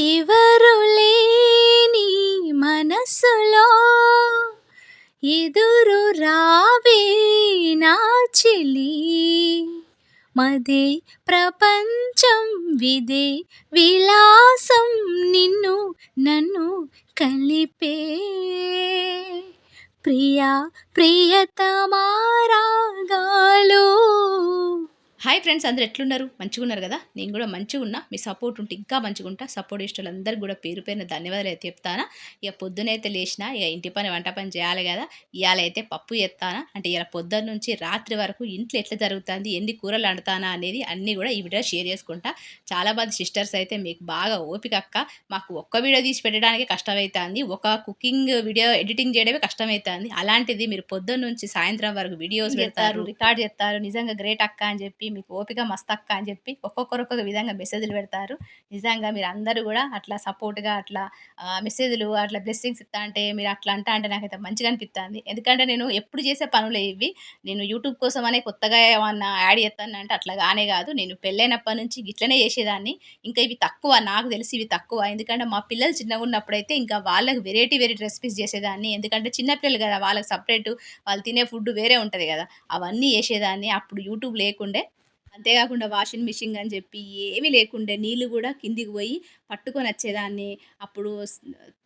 ఎవరు లేని మనసులో ఎదురు రావే నా చెలి. మదే ప్రపంచం విదే విలాసం నిన్ను నన్ను కలిపే. ప్రియా ప్రియతమారాగాలు హాయ్ ఫ్రెండ్స్ అందరు ఎట్లున్నారు? మంచిగా ఉన్నారు కదా? నేను కూడా మంచిగా ఉన్నా. మీ సపోర్ట్ ఉంటే ఇంకా మంచిగా ఉంటా. సపోర్ట్ ఇష్టం అందరికి కూడా పేరు పేరున ధన్యవాదాలు అయితే చెప్తానా. ఇక పొద్దునైతే లేచిన ఇక ఇంటి పని వంట పని చేయాలి కదా. ఇవాళ అయితే పప్పు ఎత్తానా అంటే ఇలా పొద్దున్న నుంచి రాత్రి వరకు ఇంట్లో ఎట్లా జరుగుతుంది ఎన్ని కూరలు వండుతానా అనేది అన్నీ కూడా ఈ వీడియో షేర్ చేసుకుంటా. చాలా మంది సిస్టర్స్ అయితే మీకు బాగా ఓపిక అక్క. మాకు ఒక్క వీడియో తీసి పెట్టడానికి కష్టమవుతుంది ఒక కుకింగ్ వీడియో ఎడిటింగ్ చేయడమే కష్టమవుతుంది అలాంటిది మీరు పొద్దున్న నుంచి సాయంత్రం వరకు వీడియోస్ పెడతారు. రికార్డ్ చేస్తారు. నిజంగా గ్రేట్ అక్క అని చెప్పి మీకు ఓపిక మస్తక్క అని చెప్పి ఒక్కొక్కరు ఒక్కొక్క విధంగా మెసేజ్లు పెడతారు. నిజంగా మీరు అందరూ కూడా అట్లా సపోర్ట్గా అట్లా మెసేజ్లు అట్లా బ్లెస్సింగ్స్ ఇస్తా అంటే మీరు అట్లా అంటా అంటే నాకైతే మంచిగా అనిపిస్తుంది ఎందుకంటే నేను ఎప్పుడు చేసే పనులు ఇవి. నేను యూట్యూబ్ కోసం అనే కొత్తగా ఏమన్నా యాడ్ చేస్తాను అంటే అట్లా కానే కాదు. నేను పెళ్ళైనప్పటి నుంచి ఇట్లనే చేసేదాన్ని. ఇంకా ఇవి తక్కువ నాకు తెలిసి ఇవి తక్కువ. ఎందుకంటే మా పిల్లలు చిన్నగా ఉన్నప్పుడైతే ఇంకా వాళ్ళకి వెరైటీ వెరైటీ రెసిపీస్ చేసేదాన్ని. ఎందుకంటే చిన్నపిల్లలు కదా వాళ్ళకి సపరేట్ వాళ్ళు తినే ఫుడ్ వేరే ఉంటుంది కదా. అవన్నీ చేసేదాన్ని. అప్పుడు యూట్యూబ్ లేకుండే అంతేకాకుండా వాషింగ్ మిషన్ అని చెప్పి ఏమీ లేకుండే నీళ్ళు కూడా కిందికి పోయి పట్టుకొని వచ్చేదాన్ని. అప్పుడు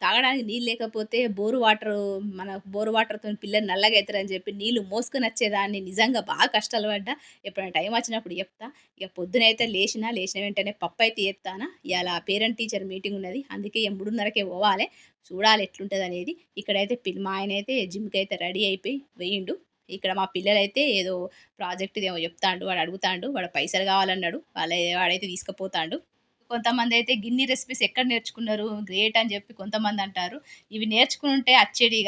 తాగడానికి నీళ్ళు లేకపోతే బోరు వాటర్ మన బోరు వాటర్తో పిల్లలు నల్లగా అవుతారని చెప్పి నీళ్ళు మోసుకొని వచ్చేదాన్ని. నిజంగా బాగా కష్టాలు పడ్డా. ఎప్పుడైనా టైం వచ్చినప్పుడు చెప్తా. ఇక పొద్దునైతే లేచినా లేచిన వెంటనే పప్పు అయితే ఎత్తానా ఇలా పేరెంట్ టీచర్ మీటింగ్ ఉన్నది. అందుకే మూడున్నరకే పోవాలి. చూడాలి ఎట్లుంటుంది అనేది ఇక్కడైతే మా ఆయన అయితే జిమ్కి అయితే రెడీ అయిపోయి వేయిండు. ఇక్కడ మా పిల్లలైతే ఏదో ప్రాజెక్ట్ ఏమో చెప్తాండు వాడు అడుగుతాండు వాడు పైసలు కావాలన్నాడు వాళ్ళ వాడైతే తీసుకుపోతాండు. కొంతమంది అయితే గిన్ని రెసిపీస్ ఎక్కడ నేర్చుకున్నారు? గ్రేట్ అని చెప్పి కొంతమంది అంటారు. ఇవి నేర్చుకుని ఉంటే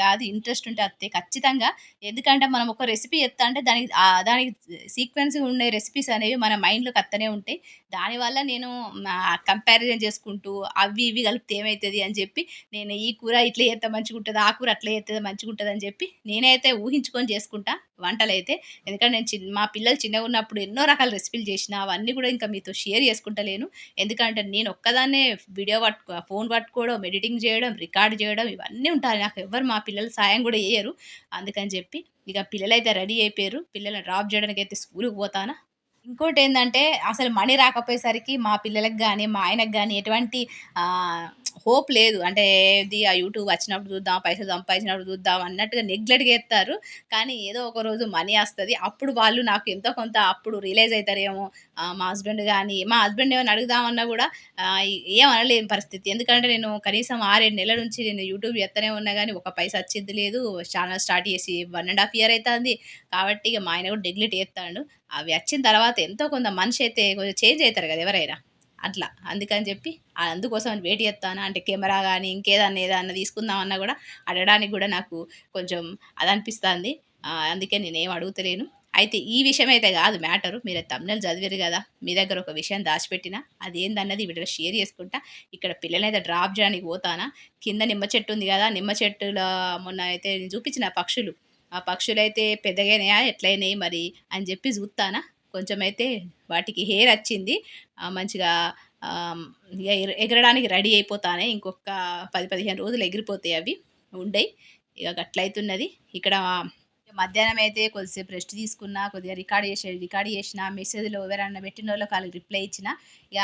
కాదు ఇంట్రెస్ట్ ఉంటే అత్తే ఖచ్చితంగా. ఎందుకంటే మనం ఒక రెసిపీ ఎత్తా అంటే దానికి దానికి సీక్వెన్స్ ఉండే రెసిపీస్ అనేవి మన మైండ్లోకి అత్తనే ఉంటాయి. దానివల్ల నేను కంపారిజన్ చేసుకుంటూ అవి ఇవి కలిపితే ఏమవుతుంది అని చెప్పి నేను ఈ కూర ఇట్లా చేస్తే మంచిగా ఉంటుంది ఆ కూర అట్లా చేస్తే మంచిగా ఉంటుంది అని చెప్పి నేనైతే ఊహించుకొని చేసుకుంటా. వంటలు అయితే ఎందుకంటే నేను చిన్న మా పిల్లలు చిన్నగా ఉన్నప్పుడు ఎన్నో రకాల రెసిపీలు చేసిన అవన్నీ కూడా ఇంకా మీతో షేర్ చేసుకుంటలేను. ఎందుకంటే నేను ఒక్కదాన్నే వీడియో పట్టుకో ఫోన్ పట్టుకోవడం ఎడిటింగ్ చేయడం రికార్డ్ చేయడం ఇవన్నీ ఉంటాయి. నాకు ఎవరు మా పిల్లలు సాయం కూడా చేయరు అందుకని చెప్పి ఇక పిల్లలైతే రెడీ అయిపోయారు. పిల్లల్ని డ్రాప్ చేయడానికి అయితే స్కూల్కి పోతానా? ఇంకోటి ఏంటంటే అసలు మనీ రాకపోయేసరికి మా పిల్లలకు కానీ మా ఆయనకు కానీ ఎటువంటి హోప్ లేదు. అంటే ఇది ఆ యూట్యూబ్ వచ్చినప్పుడు చూద్దాం పైసలు సంపాదించినప్పుడు చూద్దాం అన్నట్టుగా నెగ్లెక్ట్ చేస్తారు కానీ ఏదో ఒక రోజు మనీ వస్తుంది. అప్పుడు వాళ్ళు నాకు ఎంతో కొంత అప్పుడు రియలైజ్ అవుతారేమో మా హస్బెండ్ కానీ మా హస్బెండ్ ఏమైనా అడుగుదామన్నా కూడా ఏమనలేని పరిస్థితి. ఎందుకంటే నేను కనీసం ఆరేడు నెలల నుంచి నేను యూట్యూబ్ ఎత్తనే ఉన్నా కానీ ఒక పైసా వచ్చింది లేదు. ఛానల్ స్టార్ట్ చేసి వన్ అండ్ హాఫ్ ఇయర్ అవుతుంది కాబట్టి ఇక మా ఆయన కూడా నెగ్లెక్ట్ చేస్తాడు. అవి వచ్చిన తర్వాత ఎంతో కొంత మనిషి అయితే కొంచెం చేంజ్ అవుతారు కదా ఎవరైనా. అట్లా. అందుకని చెప్పి అందుకోసం వెయిట్ చేస్తాను అంటే కెమెరా కానీ ఇంకేదన్నా ఏదన్నా తీసుకుందామన్నా కూడా అడగడానికి కూడా నాకు కొంచెం అది అనిపిస్తుంది అందుకే నేనేం అడుగుతలేను. అయితే ఈ విషయం అయితే కాదు మ్యాటరు మీరు తమ్నెల్ చదివారు కదా మీ దగ్గర ఒక విషయం దాచిపెట్టిన అదేందన్నది వీటిలో షేర్ చేసుకుంటా. ఇక్కడ పిల్లలైతే డ్రాప్ చేయడానికి పోతానా? కింద నిమ్మ చెట్టు ఉంది కదా నిమ్మ చెట్టుల మొన్న అయితే చూపించిన పక్షులు. ఆ పక్షులు అయితే పెద్దగానే ఎట్లయినాయి మరి అని చెప్పి చూస్తానా కొంచెం అయితే వాటికి హెయిర్ వచ్చింది. మంచిగా ఇక ఎగరడానికి రెడీ అయిపోతానే. ఇంకొక పది పదిహేను రోజులు ఎగిరిపోతాయి అవి. ఉండయి ఇక అట్లయితున్నది ఇక్కడ మధ్యాహ్నం అయితే కొద్దిసేపు రెస్ట్ తీసుకున్నా కొద్దిగా రికార్డ్ చేసే రికార్డ్ చేసిన మెసేజ్లో ఎవరన్నా పెట్టిన వాళ్ళకి వాళ్ళకి రిప్లై ఇచ్చిన ఇక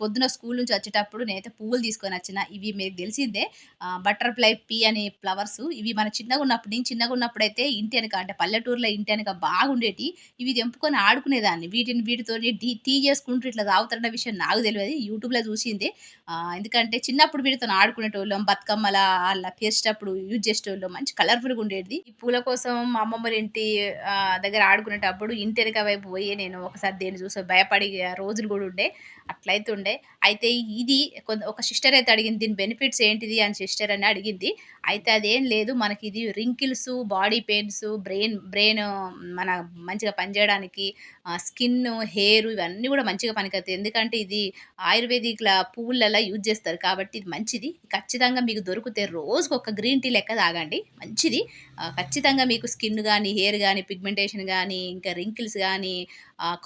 పొద్దున స్కూల్ నుంచి వచ్చేటప్పుడు నేనైతే పువ్వులు తీసుకొని వచ్చిన. ఇవి మీకు తెలిసిందే. బటర్ఫ్లై పీ అనే ఫ్లవర్స్. ఇవి మన చిన్నగా ఉన్నప్పుడు నేను చిన్నగా ఉన్నప్పుడు అయితే ఇంటి వెనక అంటే పల్లెటూరులో ఇంటి వెనక బాగుండేటి. ఇవి తెంపుకొని ఆడుకునేదాన్ని. వీటిని వీటితో టీ చేసుకుంటూ ఇట్లా తాగుతున్న విషయం నాకు తెలియదు. యూట్యూబ్లో చూసింది. ఎందుకంటే చిన్నప్పుడు వీటితో ఆడుకునేటోళ్ళం బతుకమ్మల అలా పేర్చేటప్పుడు యూజ్ చేసేటోళ్ళం. మంచి కలర్ఫుల్గా ఉండేది ఈ పూల కోసం మా అమ్మమ్మ ఇంటి దగ్గర ఆడుకునేటప్పుడు ఇంటి వెనక వైపు పోయి నేను ఒకసారి దేన్ని చూసి భయపడి రోజులు కూడా ఉండే. అట్లయితే ఉండే. అయితే ఇది కొంత ఒక సిస్టర్ అయితే అడిగింది దీని బెనిఫిట్స్ ఏంటిది? అని సిస్టర్ అని అడిగింది. అయితే అదేం లేదు మనకి ఇది wrinkles body pains brain brain మన మంచిగా పనిచేయడానికి స్కిన్ హెయిర్ ఇవన్నీ కూడా మంచిగా పనికొస్తాయి. ఎందుకంటే ఇది ఆయుర్వేదిక్ల పువ్వులలో యూజ్ చేస్తారు కాబట్టి ఇది మంచిది. ఖచ్చితంగా మీకు దొరికితే రోజుకు ఒక గ్రీన్ టీ లెక్క తాగండి. మంచిది. ఖచ్చితంగా మీకు స్కిన్ కానీ హెయిర్ కానీ పిగ్మెంటేషన్ కానీ ఇంకా రింకిల్స్ కానీ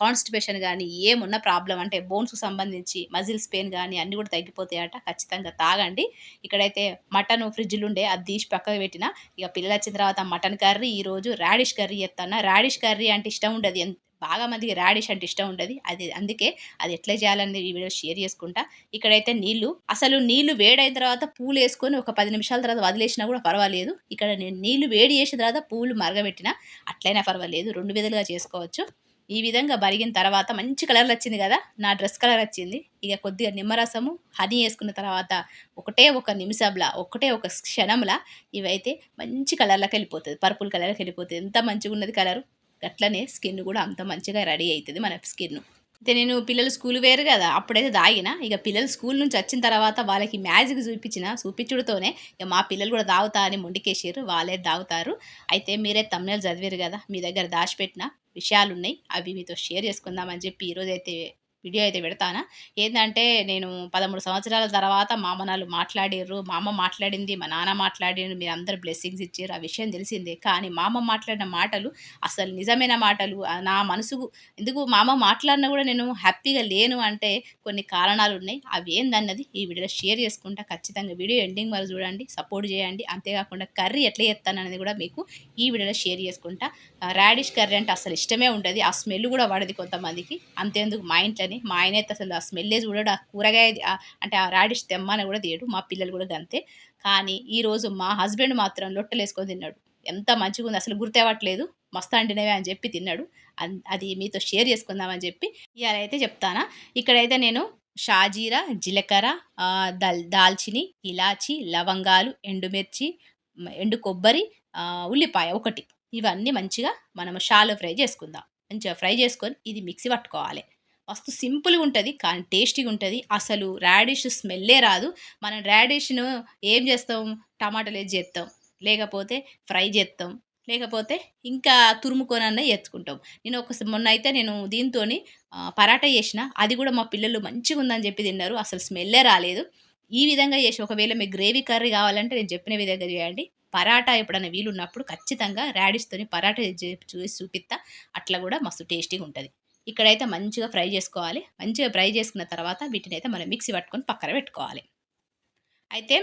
కాన్స్టిపేషన్ కానీ ఏమున్న ప్రాబ్లం అంటే బోన్స్కు సంబంధించి మజిల్స్ పెయిన్ కానీ అన్నీ కూడా తగ్గిపోతాయట. ఖచ్చితంగా తాగండి. ఇక్కడైతే మటన్ ఫ్రిడ్జ్లు ఉండే అది తీసి పక్కకు పెట్టిన ఇక పిల్లలు వచ్చిన తర్వాత మటన్ కర్రీ ఈరోజు రాడిష్ కర్రీ చేస్తాను రాడిష్ కర్రీ అంటే ఇష్టం ఉండదు. ఎంత బాగా మందికి రాడిష్ అంటే ఇష్టం ఉండదు. అది అందుకే అది ఎట్లా చేయాలని ఈ వీడియో షేర్ చేసుకుంటా. ఇక్కడైతే నీళ్ళు అసలు నీళ్ళు వేడైన తర్వాత పూలు వేసుకొని ఒక పది నిమిషాల తర్వాత వదిలేసినా కూడా పర్వాలేదు. ఇక్కడ నేను నీళ్ళు వేడి చేసిన తర్వాత పూలు మరగబెట్టిన అట్లయినా పర్వాలేదు. రెండు విధాలుగా చేసుకోవచ్చు. ఈ విధంగా బరిగిన తర్వాత మంచి కలర్ వచ్చింది కదా? నా డ్రెస్ కలర్ వచ్చింది. ఇక కొద్దిగా నిమ్మరసము హనీ వేసుకున్న తర్వాత ఒకటే ఒక నిమిషంలా ఒకటే ఒక క్షణంలా ఇవైతే మంచి కలర్లోకి వెళ్ళిపోతుంది. పర్పుల్ కలర్కి వెళ్ళిపోతుంది. ఎంత మంచిగా ఉన్నది కలరు? అట్లనే స్కిన్ కూడా అంత మంచిగా రెడీ అవుతుంది మన స్కిన్. అయితే నేను పిల్లలు స్కూల్ వేరు కదా? అప్పుడైతే తాగిన ఇక పిల్లలు స్కూల్ నుంచి వచ్చిన తర్వాత వాళ్ళకి మ్యాజిక్ చూపించిన చూపించుడుతోనే ఇక మా పిల్లలు కూడా తాగుతా అని మొండికేసారు వాళ్ళే తాగుతారు అయితే మీరే తమ్ముళ్ళు చదివారు కదా? మీ దగ్గర దాచిపెట్టిన. విషయాలు ఉన్నాయి అవి మీతో షేర్ చేసుకుందామని చెప్పి ఈరోజైతే వీడియో అయితే పెడతానా. ఏంటంటే నేను పదమూడు సంవత్సరాల తర్వాత మా అమ్మ మాట్లాడిర్రు. మాట్లాడారు మా అమ్మ మాట్లాడింది మా నాన్న మాట్లాడారు మీరు అందరు బ్లెస్సింగ్స్ ఇచ్చారు ఆ విషయం తెలిసిందే. కానీ మా అమ్మ మాట్లాడిన మాటలు అసలు నిజమైన మాటలు. నా మనసుకు ఎందుకు మా అమ్మ మాట్లాడినా కూడా నేను హ్యాపీగా లేను అంటే కొన్ని కారణాలు ఉన్నాయి అవి ఏందన్నది ఈ వీడియోలో షేర్ చేసుకుంటా. ఖచ్చితంగా వీడియో ఎండింగ్ వరకు చూడండి సపోర్ట్ చేయండి. అంతేకాకుండా కర్రీ ఎట్లా చేస్తాననేది కూడా మీకు ఈ వీడియోలో షేర్ చేసుకుంటా. రాడిష్ కర్రీ అంటే అసలు ఇష్టమే ఉండదు. ఆ స్మెల్ కూడా పడదు కొంతమందికి. అంతేందుకు? మా అని మా ఆయన అయితే అసలు ఆ స్మెల్లే చూడడు ఆ కూరగాయ అంటే ఆ రాడిష్ తెమ్మని కూడా తీయడు మా పిల్లలు కూడా అంతే కానీ ఈరోజు మా హస్బెండ్ మాత్రం లొట్టలు వేసుకొని తిన్నాడు. ఎంత మంచిగా ఉంది అసలు గుర్తేవట్లేదు మస్తు అండినవే అని చెప్పి తిన్నాడు. అది మీతో షేర్ చేసుకుందామని చెప్పి ఇవాళ అయితే చెప్తానా. ఇక్కడైతే నేను షాజీరా జీలకర్ర దల్ దాల్చిని ఇలాచి లవంగాలు ఎండుమిర్చి ఎండు కొబ్బరి ఉల్లిపాయ ఒకటి. ఇవన్నీ మంచిగా మనం షాలో ఫ్రై చేసుకుందాం. మంచిగా ఫ్రై చేసుకొని ఇది మిక్సీ పట్టుకోవాలి. మస్తు సింపుల్గా ఉంటుంది కానీ టేస్టీగా ఉంటుంది. అసలు రాడిష్ స్మెల్లే రాదు. మనం రాడిష్ను ఏం చేస్తాం? టమాటాలు వేసి చేస్తాం లేకపోతే ఫ్రై చేస్తాం లేకపోతే ఇంకా తురుముకోనన్న ఎత్తుకుంటాం నేను ఒక మొన్న అయితే నేను దీంతో పరాటా చేసిన. అది కూడా మా పిల్లలు మంచిగా ఉందని చెప్పి తిన్నారు. అసలు స్మెల్లే రాలేదు. ఈ విధంగా చేసి ఒకవేళ మీకు గ్రేవీ కర్రీ కావాలంటే నేను చెప్పిన విధంగా చేయండి. పరాటా ఎప్పుడైనా వీలున్నప్పుడు ఖచ్చితంగా రాడిష్తోని పరాటా చే- చూసి చూపిస్తా. అట్లా కూడా మస్తు టేస్టీగా ఉంటుంది. ఇక్కడైతే మంచిగా ఫ్రై చేసుకోవాలి. మంచిగా ఫ్రై చేసుకున్న తర్వాత వీటిని అయితే మనం మిక్సీ పట్టుకొని పక్కన పెట్టుకోవాలి. అయితే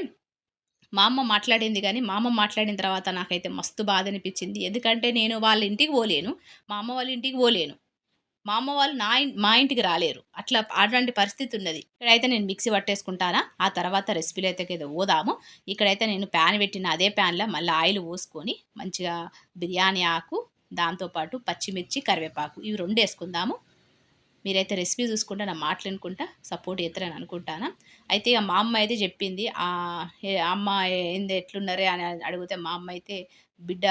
మా అమ్మ మాట్లాడింది కానీ మా అమ్మ మాట్లాడిన తర్వాత నాకైతే మస్తు బాధ అనిపించింది. ఎందుకంటే నేను వాళ్ళ ఇంటికి పోలేను. మా అమ్మ వాళ్ళ ఇంటికి పోలేను. మా అమ్మ వాళ్ళు నా మా ఇంటికి రాలేరు. అట్లా అటువంటి పరిస్థితి ఉన్నది. ఇక్కడైతే నేను మిక్సీ పట్టేసుకుంటానా? ఆ తర్వాత రెసిపీలు అయితే ఏదో పోదాము. ఇక్కడైతే నేను ప్యాన్ పెట్టిన అదే ప్యాన్లో మళ్ళీ ఆయిల్ పోసుకొని మంచిగా బిర్యానీ ఆకు దాంతోపాటు పచ్చిమిర్చి కరివేపాకు ఇవి రెండు వేసుకుందాము. మీరైతే రెసిపీ చూసుకుంటా నా మాటలు అనుకుంటా సపోర్ట్ చేస్తారని అనుకుంటాను? అయితే ఇక మా అమ్మ అయితే చెప్పింది అమ్మ ఏంది ఎట్లున్నారే అని అడిగితే మా అమ్మ అయితే బిడ్డ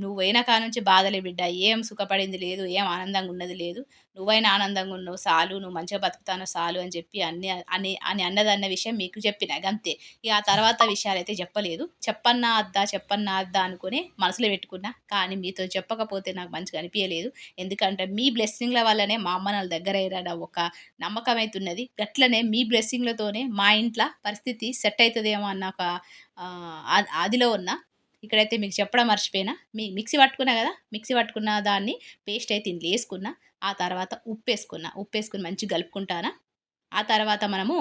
నువ్వు పోయిన కాడ నుంచి బాధలే బిడ్డ ఏం సుఖపడింది లేదు ఏం ఆనందంగా ఉన్నది లేదు నువ్వైనా ఆనందంగా ఉన్నావు సాలు నువ్వు మంచిగా బతుకుతాను సాలు అని చెప్పి అన్ని అని అని అన్నదన్న విషయం మీకు చెప్పిన అంతే ఇక ఆ తర్వాత విషయాలు అయితే చెప్పలేదు. చెప్పన్నా అద్దా చెప్పన్నా అద్దా అనుకుని మనసులో పెట్టుకున్నా కానీ మీతో చెప్పకపోతే నాకు మంచిగా అనిపించలేదు ఎందుకంటే మీ బ్లెస్సింగ్ల వల్లనే మా అమ్మ వాళ్ళ దగ్గర అయిన ఒక నమ్మకం అవుతున్నది గట్లనే మీ బ్లెస్సింగ్లతోనే మా ఇంట్లో పరిస్థితి సెట్ అవుతుందేమో అన్న ఒక ఆదిలో ఉన్న ఇక్కడైతే మీకు చెప్పడం మర్చిపోయినా. మీ మిక్సీ పట్టుకున్నా కదా మిక్సీ పట్టుకున్న దాన్ని పేస్ట్ అయితే ఇందులో వేసుకున్నా ఆ తర్వాత ఉప్పు వేసుకున్నా ఉప్పు వేసుకుని మంచిగా కలుపుకుంటానా? ఆ తర్వాత మనము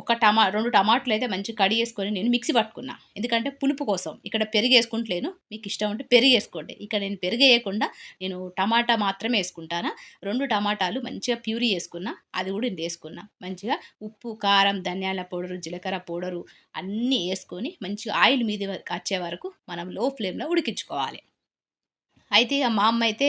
ఒక టమా రెండు టమాటాలు అయితే మంచి కడి వేసుకొని నేను మిక్సీ పట్టుకున్నా. ఎందుకంటే పులుపు కోసం. ఇక్కడ పెరుగు వేసుకుంటలేను. మీకు ఇష్టం ఉంటే పెరుగు వేసుకోండి. ఇక్కడ నేను పెరుగు వేయకుండా నేను టమాటా మాత్రమే వేసుకుంటానా. రెండు టమాటాలు మంచిగా ప్యూరీ వేసుకున్నా. అది కూడా నేను వేసుకున్నా. మంచిగా ఉప్పు కారం ధనియాల పౌడరు జీలకర్ర పౌడరు అన్నీ వేసుకొని మంచిగా ఆయిల్ మీద వచ్చే వరకు మనం లో ఫ్లేమ్లో ఉడికించుకోవాలి. అయితే ఇక మా అమ్మ అయితే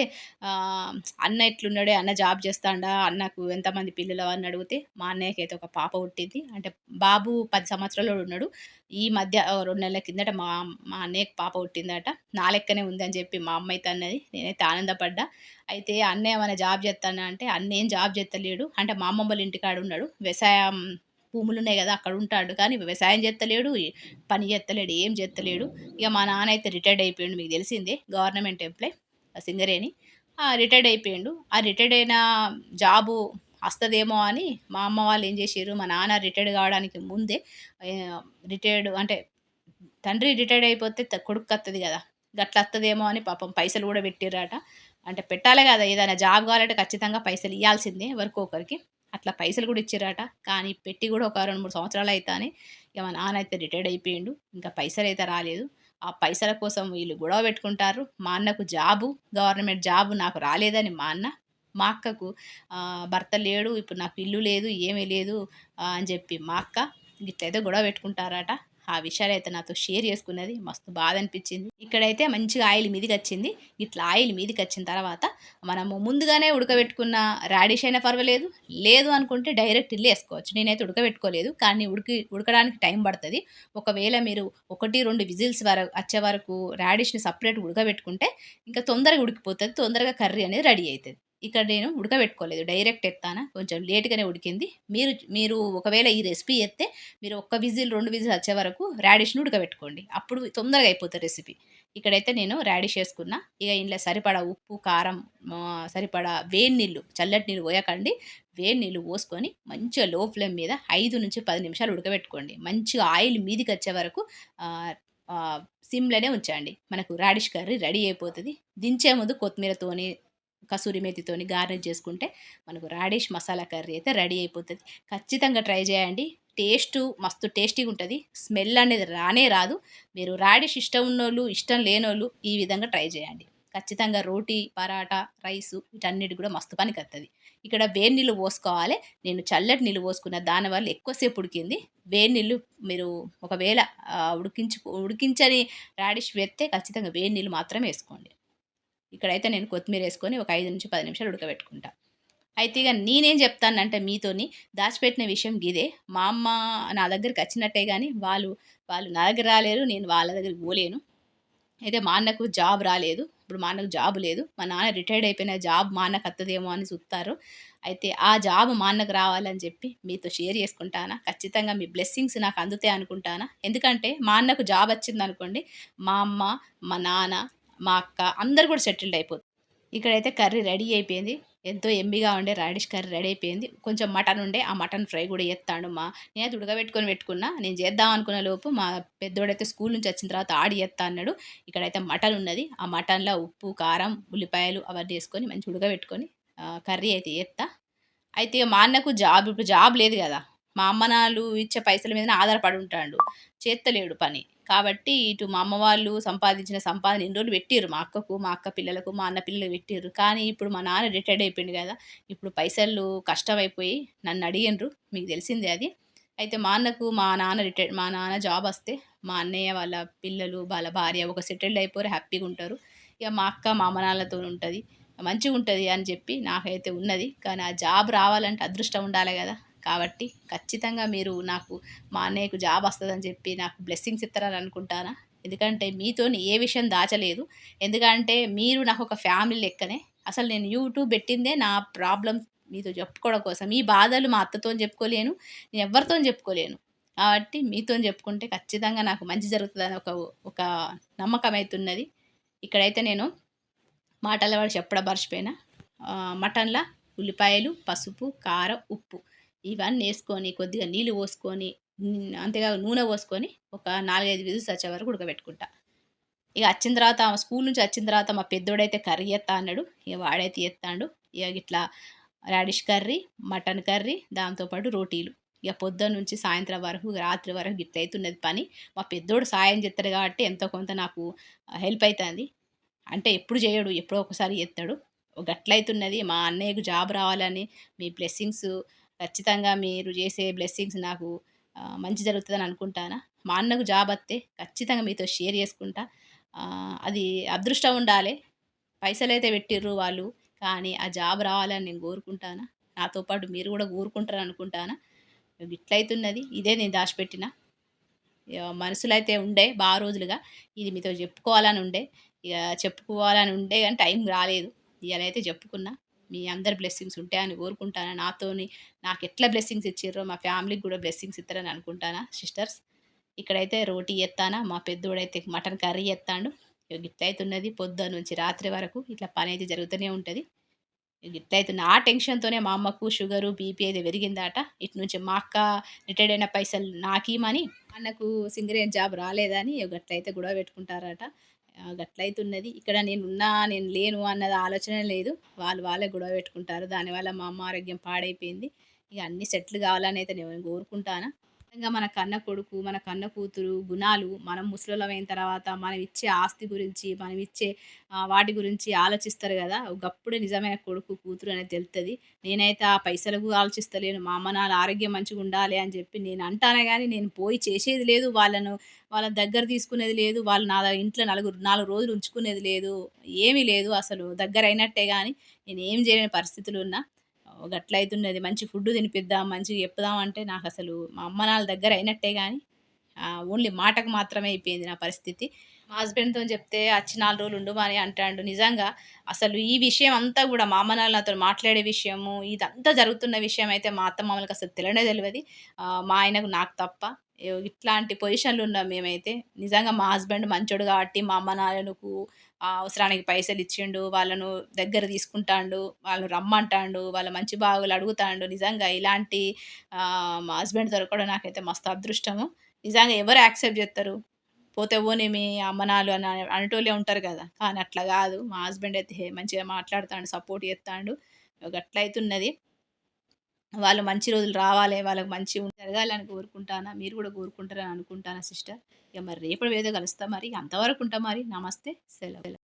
అన్న ఎట్లున్నాడే అన్న జాబ్ చేస్తాడా అన్నకు ఎంతమంది పిల్లలు అని అడిగితే మా అన్నయ్యకి అయితే ఒక పాప పుట్టింది. అంటే బాబు పది సంవత్సరాలు ఉన్నాడు. ఈ మధ్య రెండు నెలల కిందట మా మా అన్నయ్యకి పాప పుట్టిందట. నా లెక్కనే ఉందని చెప్పి మా అమ్మ అయితే అన్నది. నేనైతే ఆనందపడ్డా. అయితే అన్నయ్య ఏమైనా జాబ్ చేస్తానా అంటే అన్న ఏం జాబ్ చేస్తలేడు. అంటే మా అమ్మమ్మ వాళ్ళ ఇంటికాడ ఉన్నాడు. వ్యవసాయం భూములు ఉన్నాయి కదా అక్కడ ఉంటాడు. కానీ వ్యవసాయం చేస్తలేడు పని చేస్తలేడు ఏం చేస్తలేడు ఇక మా నాన్న అయితే రిటైర్డ్ అయిపోయాడు మీకు తెలిసిందే. Government employee Singareni. రిటైర్డ్ అయిపోయాడు. ఆ రిటైర్డ్ అయిన జాబు వస్తుందేమో అని మా అమ్మ వాళ్ళు ఏం చేశారు మా నాన్న రిటైర్డ్ కావడానికి ముందే రిటైర్డ్ అంటే తండ్రి రిటైర్డ్ అయిపోతే కొడుకు వస్తుంది కదా గట్ల వస్తుందేమో అని పాపం పైసలు కూడా పెట్టిర్రట. అంటే పెట్టాలి కదా ఏదైనా జాబ్ కావాలంటే ఖచ్చితంగా పైసలు ఇవ్వాల్సిందే వర్క్ ఒకరికి. అట్లా పైసలు కూడా ఇచ్చారట కానీ పెట్టి కూడా ఒక రెండు మూడు సంవత్సరాలు అవుతానే ఇక మా నాన్న అయితే రిటైర్డ్ అయిపోయిండు. ఇంకా పైసలు అయితే రాలేదు. ఆ పైసల కోసం వీళ్ళు గొడవ పెట్టుకుంటారు. మా అన్నకు జాబు గవర్నమెంట్ జాబు నాకు రాలేదని మా అన్న. మా అక్కకు భర్త లేడు ఇప్పుడు నాకు ఇల్లు లేదు ఏమీ లేదు అని చెప్పి మా అక్క. ఇట్లయితే గొడవ పెట్టుకుంటారట. ఆ విషయాలు అయితే నాతో షేర్ చేసుకున్నది. మస్తు బాధ అనిపించింది ఇక్కడైతే మంచిగా ఆయిల్ మీదికి వచ్చింది ఇట్లా ఆయిల్ మీదికి వచ్చిన తర్వాత మనము ముందుగానే ఉడకబెట్టుకున్న రాడిష్ అయినా పర్వాలేదు. లేదు అనుకుంటే డైరెక్ట్ ఇల్లు వేసుకోవచ్చు. నేనైతే ఉడకబెట్టుకోలేదు. కానీ ఉడికి ఉడకడానికి టైం పడుతుంది. ఒకవేళ మీరు ఒకటి రెండు విజిల్స్ వరకు వచ్చే వరకు రాడిష్ని సపరేట్ ఉడకబెట్టుకుంటే ఇంకా తొందరగా ఉడికిపోతుంది. తొందరగా కర్రీ అనేది రెడీ అవుతుంది ఇక్కడ నేను ఉడకబెట్టుకోలేదు. డైరెక్ట్ ఎత్తానా? కొంచెం లేట్గానే ఉడికింది. మీరు మీరు ఒకవేళ ఈ రెసిపీ ఎత్తే మీరు ఒక్క విజిల్ రెండు విజిల్ వచ్చే వరకు రాడిష్ని ఉడకబెట్టుకోండి. అప్పుడు తొందరగా అయిపోతుంది రెసిపీ. ఇక్కడైతే నేను రాడిష్ వేసుకున్నా. ఇక ఇంట్లో సరిపడా ఉప్పు కారం సరిపడా వేడి నీళ్ళు చల్లటి నీళ్ళు పోయకండి. వేడి నీళ్ళు పోసుకొని మంచిగా లో ఫ్లేమ్ మీద ఐదు నుంచి పది నిమిషాలు ఉడకబెట్టుకోండి. మంచిగా ఆయిల్ మీదికి వచ్చే వరకు సిమ్లోనే ఉంచండి. మనకు రాడిష్ కర్రీ రెడీ అయిపోతుంది. దించే ముందు కొత్తిమీరతోని కసూరి మేతితోని గార్నిష్ చేసుకుంటే మనకు రాడిష్ మసాలా కర్రీ అయితే రెడీ అయిపోతుంది. ఖచ్చితంగా ట్రై చేయండి. టేస్ట్ మస్తు టేస్టీగా ఉంటుంది స్మెల్ అనేది రానే రాదు. మీరు రాడిష్ ఇష్టం ఉన్నోళ్ళు ఇష్టం లేనోళ్ళు ఈ విధంగా ట్రై చేయండి. ఖచ్చితంగా రోటీ పరాటా రైసు వీటన్నిటి కూడా మస్తు పనికి వస్తుంది ఇక్కడ వేడి నీళ్ళు పోసుకోవాలి. నేను చల్లటి నీళ్ళు పోసుకున్న దానివల్ల ఎక్కువసేపు ఉడికింది. వేడి నీళ్ళు మీరు ఒకవేళ ఉడికించు ఉడికించని రాడిష్ వేస్తే ఖచ్చితంగా వేడి నీళ్ళు మాత్రమే వేసుకోండి. ఇక్కడైతే నేను కొత్తిమీర వేసుకొని ఒక ఐదు నుంచి పది నిమిషాలు ఉడకబెట్టుకుంటా. అయితే ఇక నేనేం చెప్తానంటే మీతోని దాచిపెట్టిన విషయం ఇదే. మా అమ్మ నా దగ్గరికి వచ్చినట్టే కానీ వాళ్ళు వాళ్ళు నా దగ్గర రాలేరు నేను వాళ్ళ దగ్గరికి పోలేను. అయితే మా అన్నకు జాబ్ రాలేదు. ఇప్పుడు మా అన్నకు జాబ్ లేదు. మా నాన్న రిటైర్డ్ అయిపోయిన జాబ్ మా అన్నకు వస్తుందేమో అని చూస్తారు అయితే ఆ జాబ్ మా అన్నకు రావాలని చెప్పి మీతో షేర్ చేసుకుంటానా? ఖచ్చితంగా మీ బ్లెస్సింగ్స్ నాకు అందుతాయి అనుకుంటానా? ఎందుకంటే మా అన్నకు జాబ్ వచ్చింది అనుకోండి మా అమ్మ మా నాన్న మా అక్క అందరు కూడా సెటిల్డ్ అయిపోతుంది ఇక్కడైతే కర్రీ రెడీ అయిపోయింది. ఎంతో ఎమ్మిగా ఉండే రాడిష్ కర్రీ రెడీ అయిపోయింది. కొంచెం మటన్ ఉండే ఆ మటన్ ఫ్రై కూడా చేస్తాడు మా. నేనైతే ఉడకబెట్టుకొని పెట్టుకున్నా. నేను చేద్దాం అనుకున్న లోపు మా పెద్దోడైతే స్కూల్ నుంచి వచ్చిన తర్వాత ఆడి ఎత్తా అన్నాడు. ఇక్కడైతే మటన్ ఉన్నది. ఆ మటన్లో ఉప్పు కారం ఉల్లిపాయలు అవన్నీ వేసుకొని మంచి ఉడకబెట్టుకొని కర్రీ అయితే ఎత్తా అయితే మా అన్నకు జాబ్ ఇప్పుడు జాబ్ లేదు కదా. మా అమ్మ నాళ్ళు ఇచ్చే పైసల మీద ఆధారపడి ఉంటాడు. చేత్తలేడు పని. కాబట్టి ఇటు మా అమ్మ వాళ్ళు సంపాదించిన సంపాదన ఎన్ని రోజులు పెట్టిర్రు. మా అక్కకు మా అక్క పిల్లలకు మా అన్న పిల్లలకు పెట్టారు కానీ ఇప్పుడు మా నాన్న రిటైర్డ్ అయిపోయింది కదా. ఇప్పుడు పైసలు కష్టమైపోయి నన్ను అడిగినరు మీకు తెలిసిందే అది. అయితే మా అన్నకు మా నాన్న రిటైర్ మా నాన్న జాబ్ వస్తే మా అన్నయ్య వాళ్ళ పిల్లలు వాళ్ళ భార్య ఒక సెటిల్డ్ అయిపోయి హ్యాపీగా ఉంటారు. ఇక మా అక్క మా అమ్మ నాన్నలతో ఉంటుంది. మంచిగా ఉంటుంది అని చెప్పి నాకైతే ఉన్నది. కానీ ఆ జాబ్ రావాలంటే అదృష్టం ఉండాలి కదా. కాబట్టి ఖచ్చితంగా మీరు నాకు మా అన్నయ్యకు జాబ్ వస్తుందని చెప్పి నాకు బ్లెస్సింగ్స్ ఇస్తారని అనుకుంటానా? ఎందుకంటే మీతో ఏ విషయం దాచలేదు. ఎందుకంటే మీరు నాకు ఒక ఫ్యామిలీ లెక్కనే. అసలు నేను యూట్యూబ్ పెట్టిందే నా ప్రాబ్లమ్స్ మీతో చెప్పుకోవడం కోసం. ఈ బాధలు మా అత్తతో చెప్పుకోలేను నేను ఎవరితో చెప్పుకోలేను. కాబట్టి మీతో చెప్పుకుంటే ఖచ్చితంగా నాకు మంచి జరుగుతుందని ఒక ఒక నమ్మకం అవుతున్నది ఇక్కడైతే నేను మాటల వాడు చెప్పడం మర్చిపోయినా. మటన్లా ఉల్లిపాయలు పసుపు కారం ఉప్పు. ఇవన్నీ వేసుకొని కొద్దిగా నీళ్ళు పోసుకొని అంతేగా నూనె పోసుకొని ఒక నాలుగైదు విధులు వచ్చే వరకు ఉడకబెట్టుకుంటా. ఇక వచ్చిన తర్వాత స్కూల్ నుంచి వచ్చిన తర్వాత మా పెద్దోడైతే కర్రీ ఎత్తా అన్నాడు. ఇక వాడైతే ఎత్తాడు ఇక ఇట్లా రాడిష్ కర్రీ మటన్ కర్రీ దాంతోపాటు రోటీలు. ఇక పొద్దున్న నుంచి సాయంత్రం వరకు రాత్రి వరకు గిట్ల అవుతున్నది పని. మా పెద్దోడు సాయం చేస్తాడు కాబట్టి ఎంతో కొంత నాకు హెల్ప్ అవుతుంది అంటే ఎప్పుడు చేయడు ఎప్పుడో ఒకసారి చేస్తాడు. గట్లయితున్నది మా అన్నయ్యకు జాబ్ రావాలని మీ బ్లెస్సింగ్స్ ఖచ్చితంగా మీరు చేసే బ్లెస్సింగ్స్ నాకు మంచి జరుగుతుందని అనుకుంటానా? మా అన్నకు జాబ్ వస్తే ఖచ్చితంగా మీతో షేర్ చేసుకుంటా. అది అదృష్టం ఉండాలి. పైసలు అయితే పెట్టిర్రు వాళ్ళు కానీ ఆ జాబ్ రావాలని నేను కోరుకుంటానా? నాతో పాటు మీరు కూడా కోరుకుంటారు అనుకుంటానా? ఇట్లయితున్నది ఇదే నేను దాచిపెట్టిన. ఇక మనసులో అయితే ఉండే బాగా రోజులుగా ఇది మీతో చెప్పుకోవాలని ఉండే. ఇక చెప్పుకోవాలని ఉండే కానీ టైం రాలేదు. ఇవాళ అయితే చెప్పుకున్నా. మీ అందరి బ్లెస్సింగ్స్ ఉంటాయని కోరుకుంటాను? నాతోని నాకు ఎట్లా బ్లెస్సింగ్స్ ఇచ్చిర్రో మా ఫ్యామిలీకి కూడా బ్లెస్సింగ్స్ ఇస్తారని అనుకుంటానా సిస్టర్స్? ఇక్కడైతే రోటీ ఎత్తానా? మా పెద్దోడైతే మటన్ కర్రీ ఎత్తాడు. గిట్లయితున్నది పొద్దు నుంచి రాత్రి వరకు ఇట్లా పని అయితే జరుగుతూనే ఉంటుంది. గిట్లయితున్న ఆ టెన్షన్తోనే మా అమ్మకు షుగరు బీపీ అయితే పెరిగిందట. ఇటు నుంచి మా అక్క రిటైర్డ్ అయిన పైసలు నాకేమని అన్నకు సింగరేం జాబ్ రాలేదని ఇక గొడవ పెట్టుకుంటారట. గట్లయితున్నది. ఇక్కడ నేను ఉన్నా నేను లేను అన్నది ఆలోచన లేదు. వాళ్ళు వాళ్ళే గొడవ పెట్టుకుంటారు. దానివల్ల మా అమ్మ ఆరోగ్యం పాడైపోయింది. ఇక అన్ని సెటిల్ కావాలని అయితే నేను కోరుకుంటాను? ఇంకా మన కన్న కొడుకు మన కన్న కూతురు గుణాలు మనం ముసలమైన తర్వాత మనం ఇచ్చే ఆస్తి గురించి మనం ఇచ్చే వాటి గురించి ఆలోచిస్తారు కదా. ఒకప్పుడే నిజమైన కొడుకు కూతురు అనేది తెలుస్తుంది నేనైతే ఆ పైసలకు ఆలోచిస్తలేను. మా అమ్మ నాన్న ఆరోగ్యం మంచిగా ఉండాలి అని చెప్పి నేను అంటానే కానీ నేను పోయి చేసేది లేదు. వాళ్ళను వాళ్ళ దగ్గర తీసుకునేది లేదు. వాళ్ళు నా ఇంట్లో నలుగురు నాలుగు రోజులు ఉంచుకునేది లేదు. ఏమీ లేదు అసలు. దగ్గర అయినట్టే కానీ నేను ఏం చేయలేని పరిస్థితులు ఉన్నా గట్లయితున్నది. మంచి ఫుడ్ తినిపిద్దాం మంచిగా చెప్దాం అంటే నాకు అసలు మా అమ్మ నాన్న దగ్గర అయినట్టే కానీ ఓన్లీ మాటకు మాత్రమే అయిపోయింది నా పరిస్థితి. మా హస్బెండ్తో చెప్తే వచ్చి నాలుగు రోజులు ఉండు అని అంటాడు. నిజంగా అసలు ఈ విషయం అంతా కూడా మా అమ్మ నాన్న అతను మాట్లాడే విషయము ఇదంతా జరుగుతున్న విషయం అయితే మా అత్త మామలకి అసలు తెలియనే తెలియదు. మా ఆయనకు నాకు తప్ప ఇట్లాంటి పొజిషన్లు ఉన్నాం మేమైతే. నిజంగా మా హస్బెండ్ మంచోడు కాబట్టి మా అమ్మ నాన్నకు అవసరానికి పైసలు ఇచ్చిండు వాళ్ళను దగ్గర తీసుకుంటాండు వాళ్ళు రమ్మంటాండు వాళ్ళ మంచి బాగులు అడుగుతాండు. నిజంగా ఇలాంటి మా హస్బెండ్ దొరకడం నాకైతే మస్తు అదృష్టము. నిజంగా ఎవరు యాక్సెప్ట్ చేస్తారు పోతే పోనీ మీ అమ్మనాలు అని అనేటోళ్ళే ఉంటారు కదా. కానీ అట్లా కాదు. మా హస్బెండ్ అయితే మంచిగా మాట్లాడుతాడు సపోర్ట్ చేస్తాడు అట్లయితున్నది వాళ్ళు మంచి రోజులు రావాలి వాళ్ళకి మంచి జరగాలని కోరుకుంటానా మీరు కూడా కోరుకుంటారని అనుకుంటానా సిస్టర్? ఇక మరి రేపటి ఏదో కలుస్తా మరి. అంతవరకు ఉంటా మరి. నమస్తే. సెలవు.